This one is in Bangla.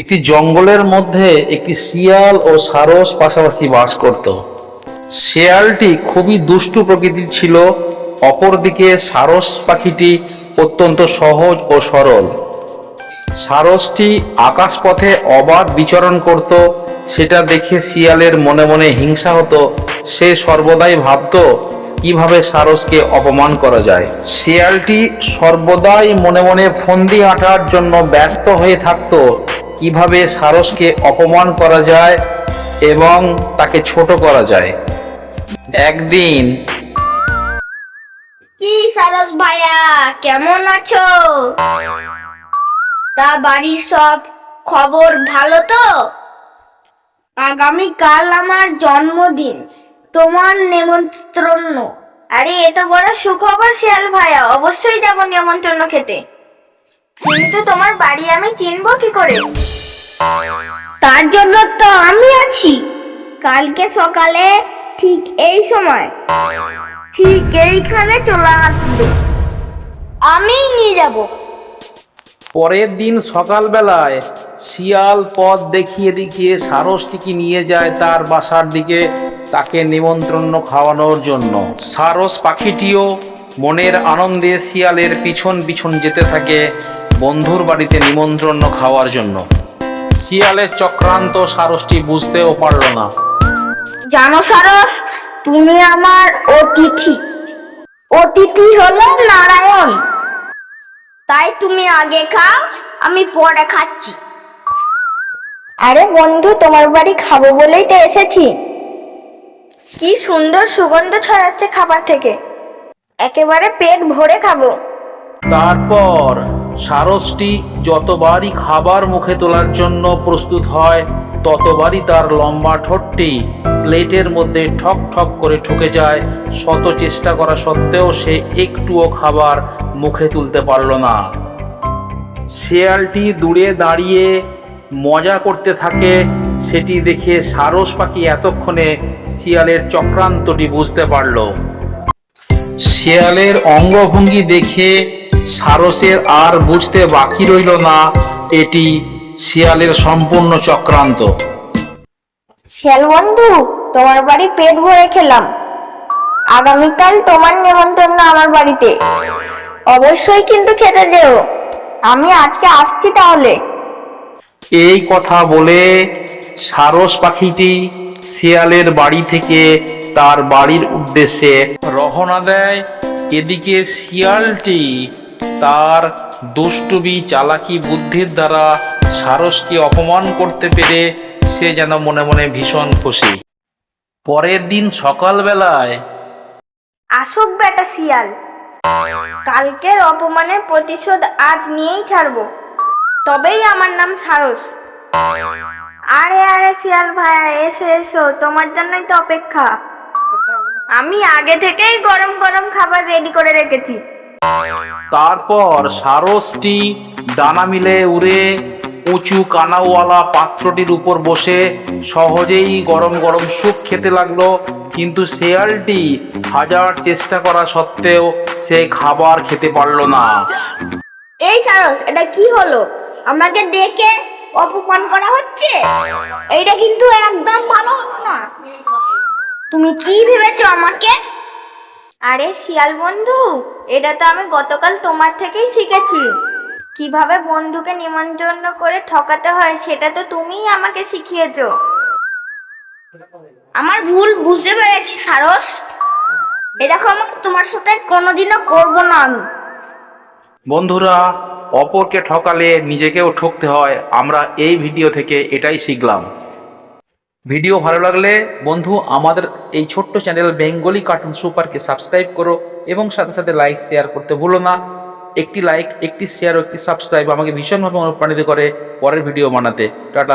একটি জঙ্গলের মধ্যে একটি শিয়াল ও সারস পাশাপাশি বাস করত। শিয়ালটি খুবই দুষ্টু প্রকৃতির ছিল, অপরদিকে সারস পাখিটি অত্যন্ত সহজ ও সরল। সারসটি আকাশপথে অবাধ বিচরণ করত, সেটা দেখে শিয়ালের মনে মনে হিংসা হতো। সে সর্বদাই ভাবতো, কীভাবে সারসকে অপমান করা যায়। শিয়ালটি সর্বদাই মনে মনে ফন্দি আঁটার জন্য ব্যস্ত হয়ে থাকতো কীভাবে সারসকে অপমান করা যায় এবং তাকে ছোট করা যায়। একদিন কি সারস ভাইয়া, কেমন আছো? তা বাড়ির সব খবর ভালো তো? আগামী কাল আমার জন্মদিন, তোমার নেমন্ত্রণ। আরে এত বড় সুখবর শিয়াল ভাইয়া, অবশ্যই যাব নিমন্ত্রণ খেতে। কিন্তু তোমার বাড়ি আমি চিনবো কি করে? তার জন্য তো আমি আছি। কালকে সকালে ঠিক এই সময়। ঠিক এইখানে চলে আসবে। আমি নিয়ে যাব। পরের দিন সকালবেলায় শিয়াল পথ দেখিয়ে দেখিয়ে সারসটিকে নিয়ে যায় তার বাসার দিকে তাকে নিমন্ত্রণ খাওয়ানোর জন্য। সারস পাখিটিও মনের আনন্দে শিয়ালের পিছন পিছন যেতে থাকে। বন্ধুর বাড়িতে নিমন্ত্রণ খাওয়ার জন্য। শিয়ালের চক্রান্ত সারসটি বুঝতেও পারল না। জানো সারস তুমি আমার অতিথি। অতিথি হলো নারায়ণ। তাই তুমি আগে খাও আমি পরে খাচ্ছি। আরে বন্ধু তোমার বাড়ি খাব বলেই তো এসেছি। কি সুন্দর সুগন্ধ ছড়াচ্ছে খাবার থেকে। একেবারে পেট ভরে খাব। তারপর সারসটি যতবারই খাবার মুখে তোলার জন্য প্রস্তুত হয়, ততবারই তার লম্বা ঠোঁটটি প্লেটের মধ্যে ঠক ঠক করে ঠুকে যায়। শত চেষ্টা করা সত্ত্বেও সে একটুও খাবার মুখে তুলতে পারল না। শেয়ালটি দূরে দাঁড়িয়ে মজা করতে থাকে, সেটি দেখে সারস পাখি এতক্ষণে শিয়ালের চক্রান্তটি বুঝতে পারল। শেয়ালের অঙ্গভঙ্গি দেখে সারসের আর বুঝতে বাকি রইল না এটি শিয়ালের সম্পূর্ণ চক্রান্ত। শিয়াল বন্ধু তোমার বাড়ি পেট ভরে খেলাম। আগামীকাল তোমার নেমন্তন্ন আমার বাড়িতে। অবশ্যই কিন্তু খেতে যেও। আমি আজকে আসছি তাহলে। এই কথা বলে সারস পাখিটি শিয়ালের বাড়ি থেকে তার বাড়ির উদ্দেশ্যে রওনা দেয়। এদিকে শিয়ালটি তার দুষ্টুবি, চালাকি বুদ্ধির দ্বারা সারসকে অপমান করতে পেরে সে যেন মনে মনে ভীষণ খুশি। পরের দিন সকালবেলায় আসুক বেটা শিয়াল, কালকের অপমানের প্রতিশোধ আজ নিয়েই ছাড়বো। তবেই আমার নাম সারস। আরে আরে শিয়াল ভাইয়া, এসো এসো, তোমার জন্যই তো অপেক্ষা। আমি আগে থেকেই গরম গরম খাবার রেডি করে রেখেছি। তারপর সারসটি ডানা মিলে উড়ে উঁচু কানাওয়ালা পাত্রটির উপর বসে সহজেই গরম গরম স্যুপ খেতে লাগল কিন্তু শেয়ালটি হাজার চেষ্টা করা সত্ত্বেও সে খাবার খেতে পারল না। এই সারস এটা কি হলো? আমাকে ডেকে অপমান করা হচ্ছে? এইটা কিন্তু একদম ভালো হলো না। তুমি কি ভেবেছো আমাকে আরে শিয়াল বন্ধু, এটা তো আমি গতকাল তোমার থেকেই শিখেছি। কীভাবে বন্ধুকে নিমন্ত্রণ করে ঠকাতে হয়, সেটা তো তুমিই আমাকে শিখিয়েছো। আমার ভুল বুঝতে পেরেছি, সারস। এরকম তোমার সাথে কোনোদিনও করব না আমি। বন্ধুরা, অপরকে ঠকালে নিজেকেও ঠকতে হয়। আমরা এই ভিডিও থেকে এটাই শিখলাম। ভিডিও ভালো লাগলে বন্ধু আমাদের এই ছোট্ট চ্যানেল বেঙ্গলি কার্টুন সুপারকে সাবস্ক্রাইব করো এবং সাথে সাথে লাইক, শেয়ার করতে ভুলো না। একটি লাইক, একটি শেয়ার ও একটি সাবস্ক্রাইব আমাকে ভীষণভাবে অনুপ্রাণিত করে পরের ভিডিও বানাতে। টাটা।